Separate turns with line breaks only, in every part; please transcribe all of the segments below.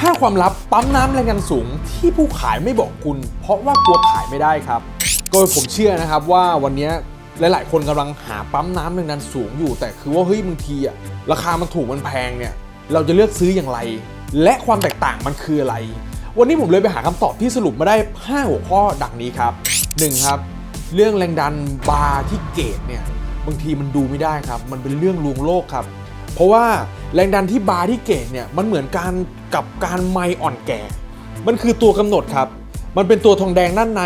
5 ความลับปั๊มน้ำแรงดันสูงที่ผู้ขายไม่บอกคุณ เพราะว่ากลัวขายไม่ได้ครับโดยผมเชื่อนะครับว่าวันนี้หลาย ๆ คนกำลังหาปั๊มน้ำแรงดันสูงอยู่ แต่คือว่าเฮ้ยบางทีอะราคามันถูกมันแพงเนี่ยเราจะเลือกซื้ออย่างไร และความแตกต่างมันคืออะไร วันนี้ผมเลยไปหาคำตอบที่สรุปมาได้ 5 หัวข้อดังนี้ครับ 1. ครับ เรื่องแรงดันบาร์ที่เกตเนี่ยบางทีมันดูไม่ได้ครับ มันเป็นเรื่องลวงโลกครับ เพราะว่าแรงดันที่บาร์ที่เกตเนี่ยมันเหมือนการกับการไมอ่อนแก่ มันคือตัวกำหนดครับ มันเป็นตัวทองแดงด้านใน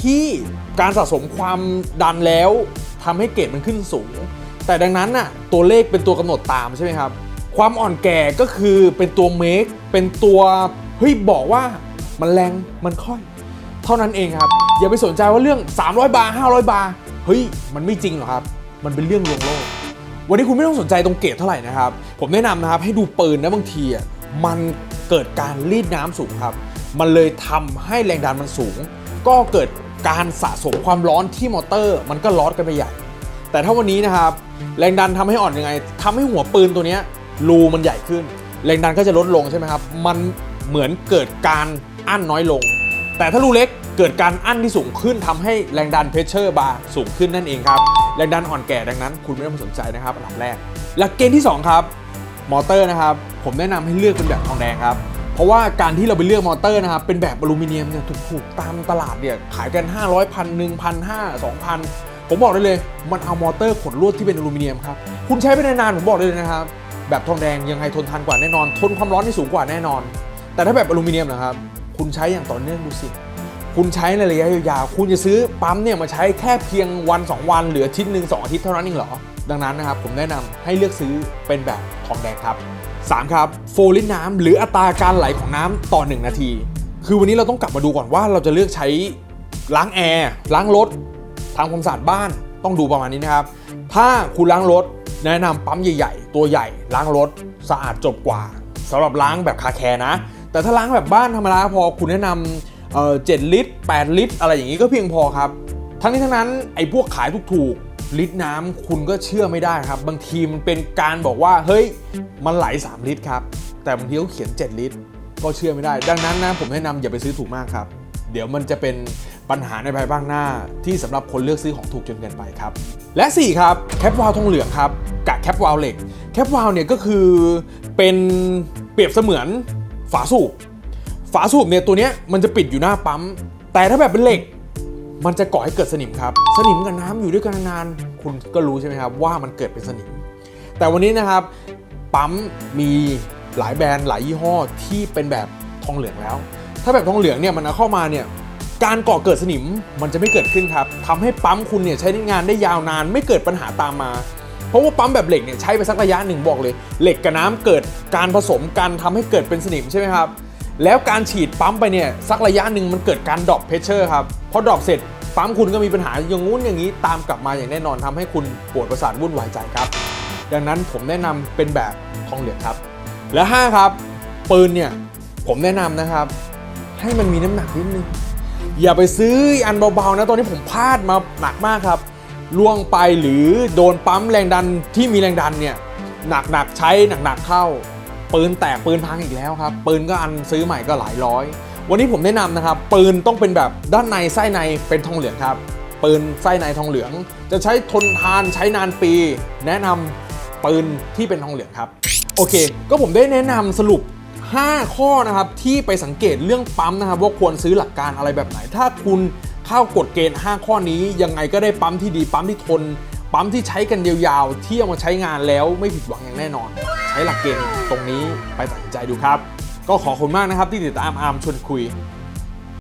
ที่การสะสมความดันแล้วทำให้เกรดมันขึ้นสูง แต่ดังนั้นน่ะตัวเลขเป็นตัวกำหนดตามใช่ไหมครับ ความอ่อนแก่ก็คือเป็นตัวเมคเป็นตัวเฮ้ยบอกว่ามันแรงมันค่อย เท่านั้นเองครับ อย่าไปสนใจว่าเรื่อง 300 บาร์500 บาร์เฮ้ยมันไม่จริงหรอครับ มันเป็นเรื่องลวงโลก วันนี้คุณไม่ต้องสนใจตรงเกรดเท่าไหร่นะครับ ผมแนะนำนะครับให้ดูปืนนะบางทีอะมันเกิดการรีดน้ำสูงครับ มันเลยทำให้แรงดันมันสูง ก็เกิดการสะสมความร้อนที่มอเตอร์ มันก็ร้อนกันไปใหญ่ แต่ถ้าวันนี้นะครับ แรงดันทำให้อ่อนยังไงทำให้หัวปืนตัวนี้รูมันใหญ่ขึ้น แรงดันก็จะลดลงใช่ไหมครับ มันเหมือนเกิดการอั้นน้อยลง แต่ถ้ารูเล็ก เกิดการอั้นที่สูงขึ้นทำให้แรงดันเพชเชอร์บาร์สูงขึ้นนั่นเองครับ แรงดันอ่อนแก่ดังนั้น คุณไม่ต้องสนใจนะครับอันดับแรก หลักเกณฑ์ที่ 2 ครับ มอเตอร์นะครับ ผมแนะนำให้เลือกเป็นแบบทองแดงครับ เพราะว่าการที่เราไปเลือกมอเตอร์นะครับ เป็นแบบอลูมิเนียมเนี่ยถูกๆตามตลาดเนี่ยขายกัน 500พันหนึ่งพันห้าสองพันผมบอกได้เลย มันเอามอเตอร์ขดลวดที่เป็นอลูมิเนียมครับคุณใช้ไปนานๆผมบอกได้เลยนะครับแบบทองแดงยังไงทนทานกว่าแน่นอน ทนความร้อนที่สูงกว่าแน่นอน แต่ถ้าแบบอลูมิเนียมนะครับคุณใช้อย่างต่อเนื่องดูสิ คุณใช้ในระยะยาวๆคุณจะซื้อปั๊มเนี่ยมาใช้แค่เพียงวัน 2 วันหรืออาทิตย์หนึ่งสองอาทิตย์เท่านั้นเองเหรอ ดังนั้นนะครับผมแนะนำให้เลือกซื้อเป็นแบบทองแดงครับ 3 ครับโฟลิตน้ำหรืออัตราการไหลของน้ำต่อ 1 นาที คือวันนี้เราต้องกลับมาดูก่อนว่าเราจะเลือกใช้ล้างแอร์ล้างรถทำความสะอาดบ้านต้องดูประมาณนี้นะครับ ถ้าคุณล้างรถแนะนำปั๊มใหญ่ ๆ ตัวใหญ่ล้างรถสะอาดจบกว่าสำหรับล้างแบบคาแคร์นะ แต่ถ้าล้างแบบบ้านธรรมดาพอคุณแนะนำ เอ่อ7ลิตร 8 ลิตร อะไรอย่างนี้ก็เพียงพอครับ ทั้งนี้ทั้งนั้นไอ้พวกขายถูกๆลิตรน้ำคุณก็เชื่อไม่ได้ครับ บางทีมันเป็นการบอกว่าเฮ้ยมันไหล 3 ลิตรครับ แต่บางทีเขาเขียน 7 ลิตร ก็เชื่อไม่ได้ ดังนั้นนะผมแนะนำอย่าไปซื้อถูกมากครับ เดี๋ยวมันจะเป็นปัญหาในภายภาคหน้า ที่สำหรับคนเลือกซื้อของถูกจนเกินไปครับ และ 4 ครับแคปวาล์วทองเหลืองครับกับแคปวาล์วเหล็กแคปวาล์วเนี่ยก็คือเป็นเปรียบเสมือนฝาสูบาสูบเนี่ยตัวเนี้ยมันจะปิดอยู่หน้าปั๊ม แต่ถ้าแบบเป็นเหล็ก มันจะก่อให้เกิดสนิมครับ สนิมกับน้ำอยู่ด้วยกันนานคุณก็รู้ใช่ไหมครับว่ามันเกิดเป็นสนิม แต่วันนี้นะครับปั๊มมีหลายแบรนด์หลายยี่ห้อที่เป็นแบบทองเหลืองแล้ว ถ้าแบบทองเหลืองเนี่ยมันเอาเข้ามาเนี่ยการก่อเกิดสนิมมันจะไม่เกิดขึ้นครับทำให้ปั๊มคุณเนี่ยใช้งานได้ยาวนานไม่เกิดปัญหาตามมาเพราะว่าปั๊มแบบเหล็กเนี่ยใช้ไปสักระยะหนึ่งบอกเลย เหล็กกับน้ำเกิดการผสมกันทำให้เกิดเป็นสนิมใช่ไหมครับ แล้วการฉีดปั๊มไปเนี่ยสักระยะหนึ่งมันเกิดการดรอปเพชเชอร์ครับพอดรอปเสร็จปั๊มคุณก็มีปัญหาอย่างงู้นอย่างนี้ตามกลับมาอย่างแน่นอนทำให้คุณปวดประสาทวุ่นวายใจครับ ดังนั้นผมแนะนำเป็นแบบทองเหลืองครับ และ 5 ครับ ปืนเนี่ยผมแนะนำนะครับ ให้มันมีน้ำหนักนิดนึงอย่าไปซื้ออันเบาๆนะตอนนี้ผมพลาดมาหนักมากครับล่วงไปหรือโดนปั๊มแรงดันที่มีแรงดันเนี่ยหนักๆใช้หนักๆเข้า ปืนแตกปืนพังอีกแล้วครับ ปืนก็อันซื้อใหม่ก็หลายร้อย วันนี้ผมแนะนำนะครับ ปืนต้องเป็นแบบด้านในไส้ในเป็นทองเหลืองครับ ปืนไส้ในทองเหลือง จะใช้ทนทานใช้นานปี แนะนำปืนที่เป็นทองเหลืองครับ โอเค ก็ผมได้แนะนำสรุป 5 ข้อนะครับที่ไปสังเกตเรื่องปั๊มนะครับว่าควรซื้อหลักการอะไรแบบไหน ถ้าคุณเข้ากฎเกณฑ์ 5 ข้อนี้ยังไงก็ได้ปั๊มที่ดีปั๊มที่ทน ปั๊มที่ใช้กันยาวๆที่เอามาใช้งานแล้วไม่ผิดหวังอย่างแน่นอน ใช้หลักเกณฑ์ตรงนี้ไปตัดสินใจดูครับ ก็ขอบคุณมากนะครับที่ติดตามอาร์มชวนคุย